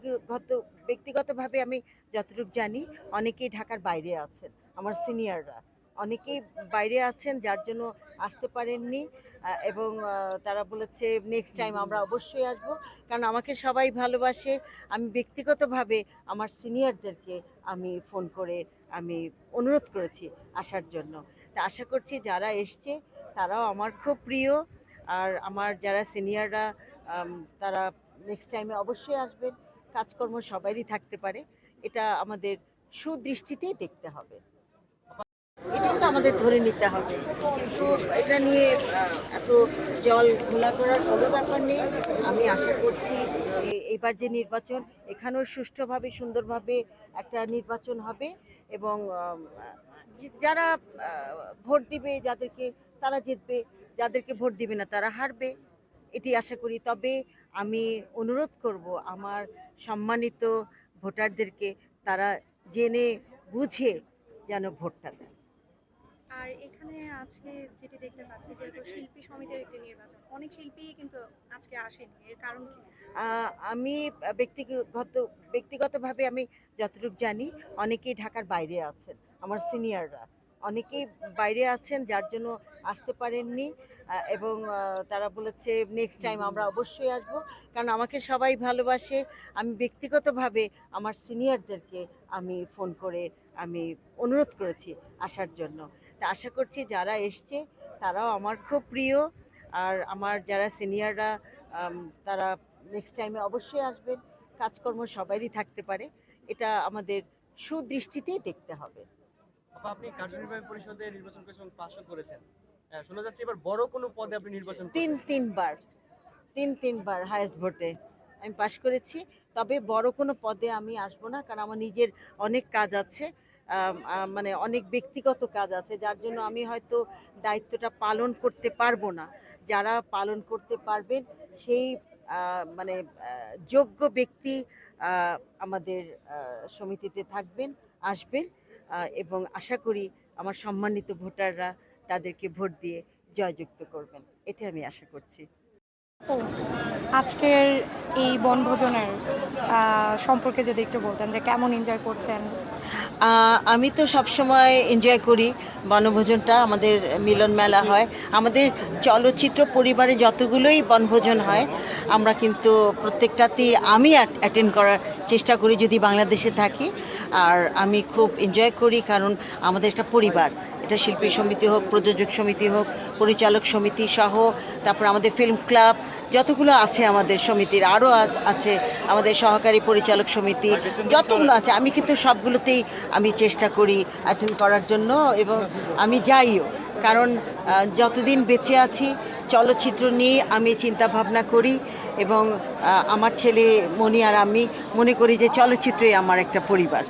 ব্যক্তিগত, ব্যক্তিগতভাবে আমি যতটুকু জানি, অনেকেই ঢাকার বাইরে আছেন, আমার সিনিয়ররা। অনেকেই বাইরে আছেন, যার জন্য আসতে পারেননি এবং তারা বলেছে নেক্সট টাইম আমরা অবশ্যই আসব। কারণ আমাকে সবাই ভালোবাসে। আমি ব্যক্তিগতভাবে আমার সিনিয়রদেরকে আমি ফোন করে আমি অনুরোধ করেছি আসার জন্য। তা আশা করছি যারা এসছে, তারাও আমার খুব প্রিয়। আর আমার যারা সিনিয়ররা তারা নেক্সট টাইমে অবশ্যই আসবেন। কাজকর্ম সবারই থাকতে পারে, এটা আমাদের সুদৃষ্টিতেই দেখতে হবে। এটা তো আমাদের ধরে নিতে হবে। কিন্তু এটা নিয়ে এত জল ঘোলা করার কোনো ব্যাপার নেই। আমি আশা করছি এবার যে নির্বাচন, এখানেও সুষ্ঠুভাবে, সুন্দরভাবে একটা নির্বাচন হবে এবং যারা ভোট দিবে যাদেরকে, তারা জিতবে। যাদেরকে ভোট দিবে না, তারা হারবে। এটি আশা করি। তবে আমি অনুরোধ করব আমার সম্মানিত ভোটারদেরকে তারা জেনে বুঝে যেন ভোটটা দেয় আর এখানে আজকে যেটি দেখতে পাচ্ছি যেহেতু শিল্পী সমিতির একটি নির্বাচন অনেক শিল্পী কিন্তু আজকে আসেনি এর কারণ কি? আমি ব্যক্তিগত ব্যক্তিগতভাবে আমি যতটুকু জানি অনেকেই ঢাকার বাইরে আছেন আমার সিনিয়ররা। অনেকেই বাইরে আছেন, যার জন্য আসতে পারেননি এবং তারা বলেছে নেক্সট টাইম আমরা অবশ্যই আসব। কারণ আমাকে সবাই ভালোবাসে। আমি ব্যক্তিগতভাবে আমার সিনিয়রদেরকে আমি ফোন করে আমি অনুরোধ করেছি আসার জন্য। তা আশা করছি যারা এসছে, তারাও আমার খুব প্রিয়। আর আমার যারা সিনিয়ররা তারা নেক্সট টাইমে অবশ্যই আসবেন। কাজকর্ম সবারই থাকতে পারে। এটা আমাদের সুদৃষ্টিতেই দেখতে হবে। আপনি কার্যনির্বাহী পরিষদে নির্বাচন করেছেন পাশও করেছেন। আহ, শোনা যাচ্ছে এবার বড় কোনো পদে আপনি নির্বাচন তিন তিনবার। তিন তিনবার হায়েস্ট ভোটে আমি পাশ করেছি। তবে বড় কোনো পদে আমি আসব না কারণ আমার নিজের অনেক কাজ আছে মানে অনেক ব্যক্তিগত কাজ আছে যার জন্য আমি হয়তো দায়িত্বটা পালন করতে পারব না। যারা পালন করতে পারবেন সেই মানে যোগ্য ব্যক্তি আমাদের সমিতিতে থাকবেন আসবেন। এবং আশা করি আমার সম্মানিত ভোটাররা তাদেরকে ভোট দিয়ে জয়যুক্ত করবেন। এটা আমি আশা করছি। আজকের এই বনভোজনের সম্পর্কে যদি একটু বলতেন যে কেমন এনজয় করছেন? আমি তো সবসময় এনজয় করি বনভোজনটা আমাদের মিলন মেলা হয়। আমাদের চলচ্চিত্র পরিবারে যতগুলোই বনভোজন হয় আমরা কিন্তু প্রত্যেকটাতেই আমি অ্যাটেন্ড করার চেষ্টা করি যদি বাংলাদেশে থাকি। আর আমি খুব এনজয় করি কারণ আমাদের একটা পরিবার। এটা শিল্পী সমিতি হোক প্রযোজক সমিতি হোক পরিচালক সমিতি সহ তারপর আমাদের ফিল্ম ক্লাব যতগুলো আছে আমাদের সমিতির আরও আছে আমাদের সহকারী পরিচালক সমিতি যতগুলো আছে আমি কিন্তু সবগুলোতেই আমি চেষ্টা করি অ্যাটেন্ড করার জন্য এবং আমি যাইও। কারণ যতদিন বেঁচে আছি চলচ্চিত্র নিয়ে আমি চিন্তা ভাবনা করি এবং আমার ছেলে মনি আর আমি মনে করি যে চলচ্চিত্রই আমার একটা পরিবার।